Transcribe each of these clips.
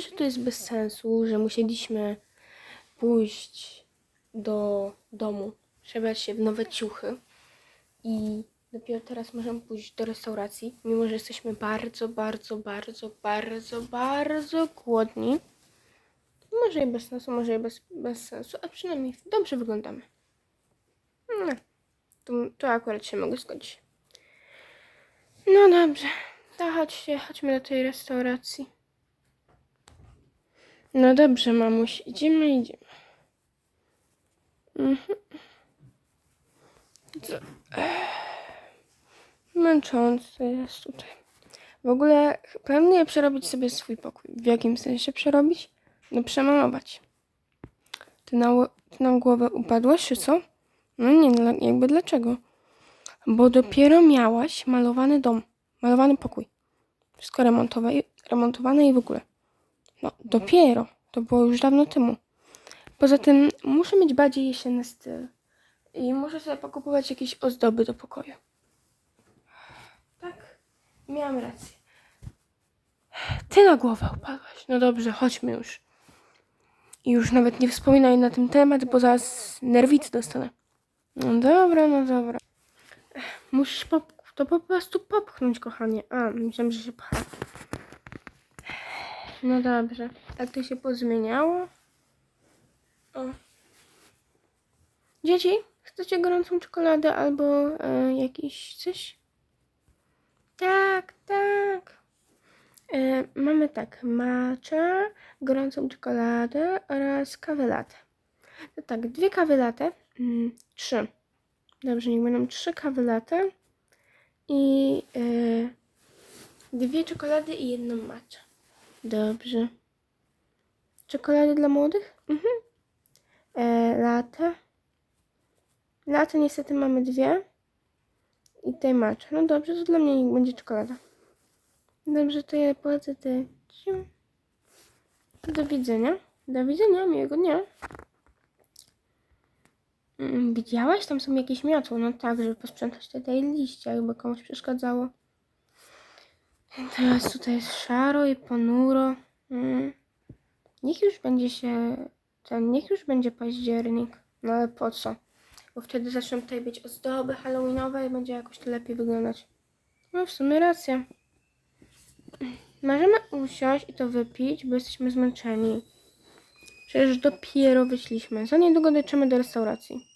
że to jest bez sensu, że musieliśmy pójść do domu, przebrać się w nowe ciuchy i dopiero teraz możemy pójść do restauracji, mimo że jesteśmy bardzo, bardzo, bardzo, bardzo, bardzo głodni. Może i bez sensu, może i bez, bez sensu, a przynajmniej dobrze wyglądamy. No, to, to akurat się mogę zgodzić. No dobrze, to chodźcie, chodźmy do tej restauracji. No dobrze, mamuś, idziemy, idziemy. Mhm. Co? Męczące jest tutaj. W ogóle planuję przerobić sobie swój pokój. W jakim sensie przerobić? No przemalować. Ty na, ty na głowę upadłaś, czy co? No nie, jakby dlaczego? Bo dopiero miałaś malowany dom, malowany pokój. Wszystko remontowe, remontowane i w ogóle. No, dopiero. To było już dawno temu. Poza tym muszę mieć bardziej jesienny styl. I muszę sobie pokupować jakieś ozdoby do pokoju. Tak, miałam rację. Ty na głowę upadłaś. No dobrze, chodźmy już. I już nawet nie wspominaj na ten temat, bo zaraz nerwicy dostanę. No dobra, no dobra. Musisz pop- to po prostu popchnąć, kochanie. A, myślałam, że się pcha. No dobrze. Tak to się pozmieniało. O. Dzieci, chcecie gorącą czekoladę albo e, jakiś coś? Tak, tak. E, mamy tak, matcha, gorącą czekoladę oraz kawę. To tak, dwie kawy mm, trzy. Dobrze, niech będą trzy kawy i e, dwie czekolady i jedną matcha. Dobrze. Czekolady dla młodych? Mhm. E, latte. Latte niestety mamy dwie. I tutaj matcha. No dobrze, to dla mnie będzie czekolada. Dobrze, to ja płacę te. Do widzenia. Do widzenia, miłego dnia. Mm, Widziałaś? Tam są jakieś miotło. No tak, żeby posprzątać te tutaj liście, jakby komuś przeszkadzało. Teraz tutaj jest szaro i ponuro. Mm. Niech już będzie się. Ten, niech już będzie październik. No ale po co? Bo wtedy zaczną tutaj być ozdoby halloweenowe i będzie jakoś to lepiej wyglądać. No w sumie racja. Możemy usiąść i to wypić, bo jesteśmy zmęczeni. Przecież dopiero wyszliśmy. Za niedługo dojedziemy do restauracji.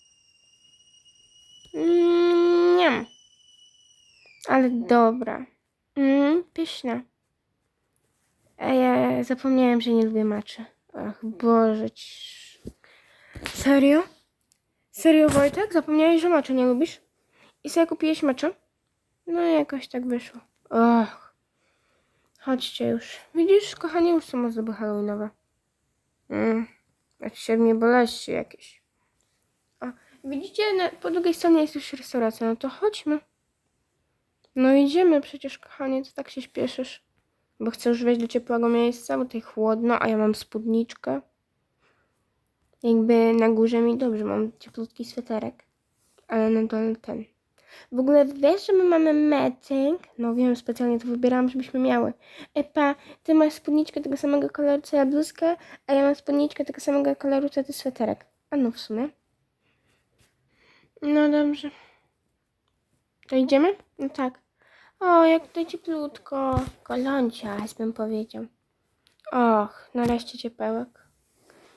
Mm, nie. Ale dobra. Mm, pyszna. A ja zapomniałem, że nie lubię maczy. Ach, Boże. Serio? Serio, Wojtek? Zapomniałeś, że maczy nie lubisz? I sobie kupiłeś maczę? No jakoś tak wyszło. Och. Chodźcie już. Widzisz, kochanie, już są ozdoby halloweenowe. Mm. Jak siedmiu boleści jakieś. O, widzicie, na, po drugiej stronie jest już restauracja. No to chodźmy. No idziemy przecież, kochanie, co tak się śpieszysz? Bo chcę już wejść do ciepłego miejsca, bo tutaj chłodno, a ja mam spódniczkę. Jakby na górze mi dobrze, mam cieplutki sweterek. Ale na dole ten. W ogóle wiesz, że my mamy matching? No wiem, specjalnie to wybierałam, żebyśmy miały. Epa, ty masz spódniczkę tego samego koloru co ja bluzkę, a ja mam spódniczkę tego samego koloru co ty sweterek. A no w sumie. No dobrze. To idziemy? No tak. O, jak tutaj cieplutko. Kolącias bym powiedział. Och, nareszcie ciepełek.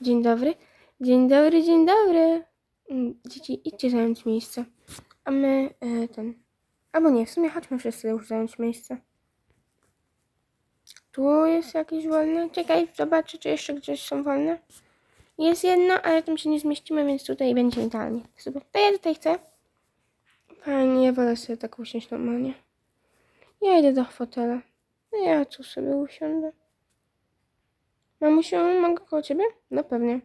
Dzień dobry. Dzień dobry, dzień dobry. Mm, Dzieci, idźcie zająć miejsce. A my e, ten. Albo nie, w sumie chodźmy wszyscy już zająć miejsce. Tu jest jakieś wolne. Czekaj, zobaczę, czy jeszcze gdzieś są wolne. Jest jedno, ale tam się nie zmieścimy, więc tutaj będzie idealnie. Super. To ja tutaj chcę. Fajnie, wolę sobie tak usiąść normalnie. Ja idę do fotela. No ja tu sobie usiądę. Mamusiu, mogę koło ciebie? No pewnie.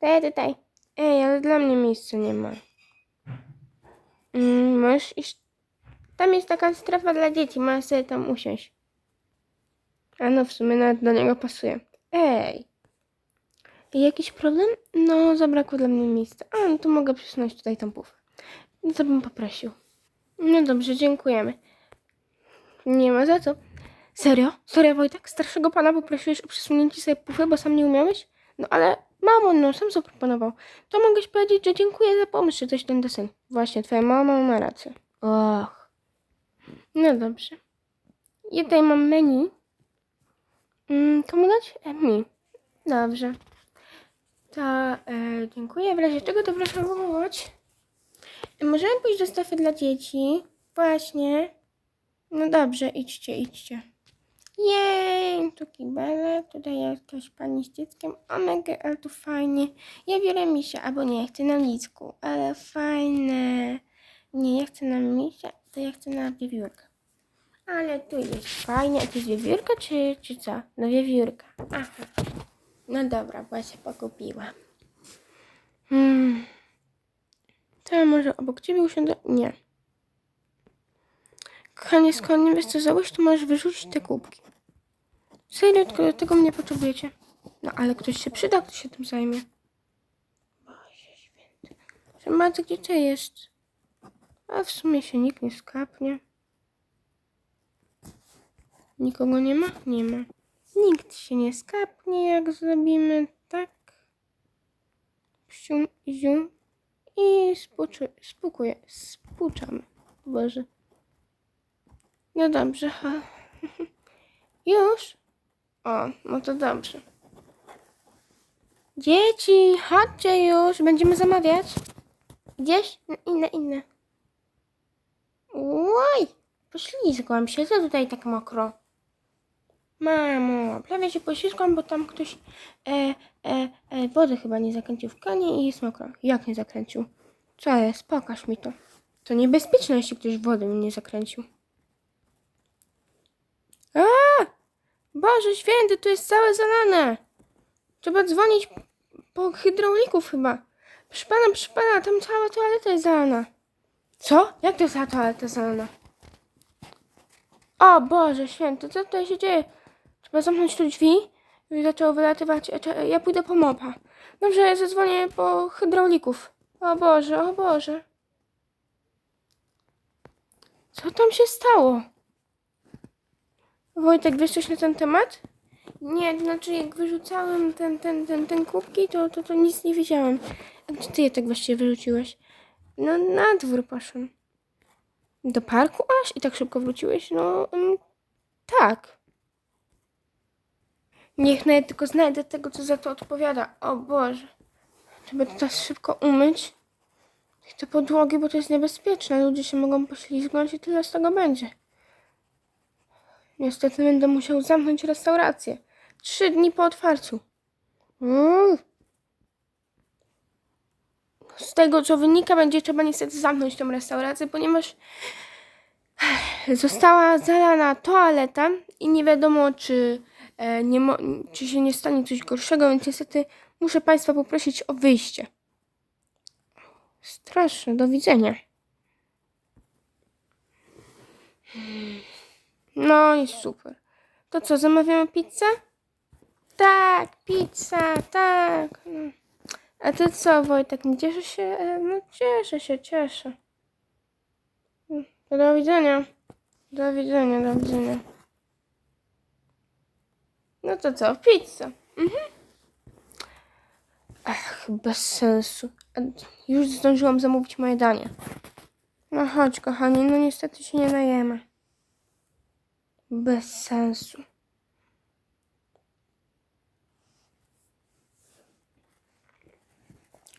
To ja tutaj. Ej, ale dla mnie miejsca nie ma. Mm, możesz iść. Tam jest taka strefa dla dzieci, możesz sobie tam usiąść. A no, w sumie nawet do niego pasuje. Ej. Jakiś problem? No, zabrakło dla mnie miejsca. A, no to mogę przesunąć tutaj tą pufę. No to bym poprosił. No dobrze, dziękujemy. Nie ma za co. Serio? Serio, Wojtek? Starszego pana poprosiłeś o przesunięcie sobie pufy, bo sam nie umiałeś? No ale mamo, no sam zaproponował. To mogłeś powiedzieć, że dziękuję za pomysł, czy coś ten deseń. Właśnie, twoja mama ma rację. Och. No dobrze. Ja tutaj mam menu. Mm, komu dać? E, mi. Dobrze. To e, dziękuję. W razie czego to proszę wywołać. Możemy pójść do strefy dla dzieci? Właśnie. No dobrze, idźcie, idźcie. Jej, tu kibelek, tutaj jakaś pani z dzieckiem. O mega, ale tu fajnie. Ja biorę misia, albo nie, chcę na licku, ale fajne. Nie, ja chcę na misia, to ja chcę na wiewiórkę. Ale tu jest fajnie. A to jest wiewiórka, czy, czy co? No wiewiórka. Aha. No dobra, bo ja. Hmm. To ja może obok ciebie usiądę? Nie. Kochanie, skoro nie wiesz co zrobić, to możesz wyrzucić te kubki. Serio, tylko do tego mnie potrzebujecie. No ale ktoś się przyda, kto się tym zajmie. Boże święty. Że gdzie to jest? A w sumie się nikt nie skapnie. Nikogo nie ma? Nie ma. Nikt się nie skapnie, jak zrobimy tak. Psium, zium. I spuczu, spukuje, spuczamy. Boże. No dobrze. Już? O, no to dobrze. Dzieci, chodźcie już, będziemy zamawiać. Gdzieś? No, inne, inne. Oj, poślizgłam się, co tutaj tak mokro? Mamo, prawie się poślizgłam, bo tam ktoś e, e, e, wodę chyba nie zakręcił w kanie i jest mokro. Jak nie zakręcił? Co jest? Pokaż mi to. To niebezpieczne, jeśli ktoś wody mi nie zakręcił. A! Boże święty, to jest całe zalane. Trzeba dzwonić po hydraulików chyba. Proszę pana, proszę pana, tam cała toaleta jest zalana. Co? Jak to jest cała toaleta zalana? O Boże święty, co tutaj się dzieje? Zamknąć tu drzwi. Już zaczęło wylatywać. Ja pójdę po mopa. Dobrze, zadzwonię po hydraulików. O Boże, o Boże. Co tam się stało? Wojtek, wiesz coś na ten temat? Nie, znaczy jak wyrzucałem ten, ten, ten, ten kubki, to, to, to nic nie wiedziałem. A gdzie ty je tak właściwie wyrzuciłeś? No na dwór poszłem. Do parku aż? I tak szybko wróciłeś? No, mm, tak. Niech nawet tylko znajdę tego, co za to odpowiada. O Boże. Trzeba to teraz szybko umyć. I te podłogi, bo to jest niebezpieczne. Ludzie się mogą poślizgnąć i tyle z tego będzie. Niestety będę musiał zamknąć restaurację. Trzy dni po otwarciu. Mm. Z tego, co wynika, będzie trzeba niestety zamknąć tę restaurację, ponieważ została zalana toaleta i nie wiadomo, czy, nie mo- czy się nie stanie coś gorszego, więc niestety muszę Państwa poprosić o wyjście. Straszne, do widzenia. No i super. To co, zamawiamy pizzę? Tak, pizza, tak. No. A ty co, Wojtek, nie cieszy się? E, No cieszę się, cieszę. To do widzenia. Do widzenia, do widzenia. No to co, pizza. Mhm. Ach, bez sensu. Już zdążyłam zamówić moje danie. No chodź, kochani, no niestety się nie najemy. Bez sensu.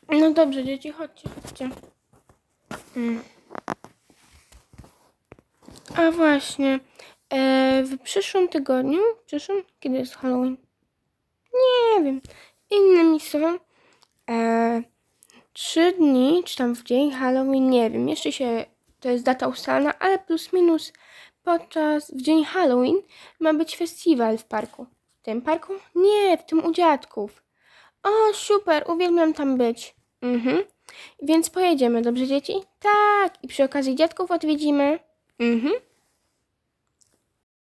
No dobrze, dzieci, chodźcie, chodźcie. Mm. A właśnie, w przyszłym tygodniu, przyszłym, kiedy jest Halloween? Nie wiem. Innymi słowy, e, trzy dni, czy tam w dzień Halloween, nie wiem. Jeszcze się, to jest data ustalona, ale plus minus podczas, w dzień Halloween ma być festiwal w parku. W tym parku? Nie, w tym u dziadków. O, super, uwielbiam tam być. Mhm. Więc pojedziemy, dobrze dzieci? Tak, i przy okazji dziadków odwiedzimy. Mhm.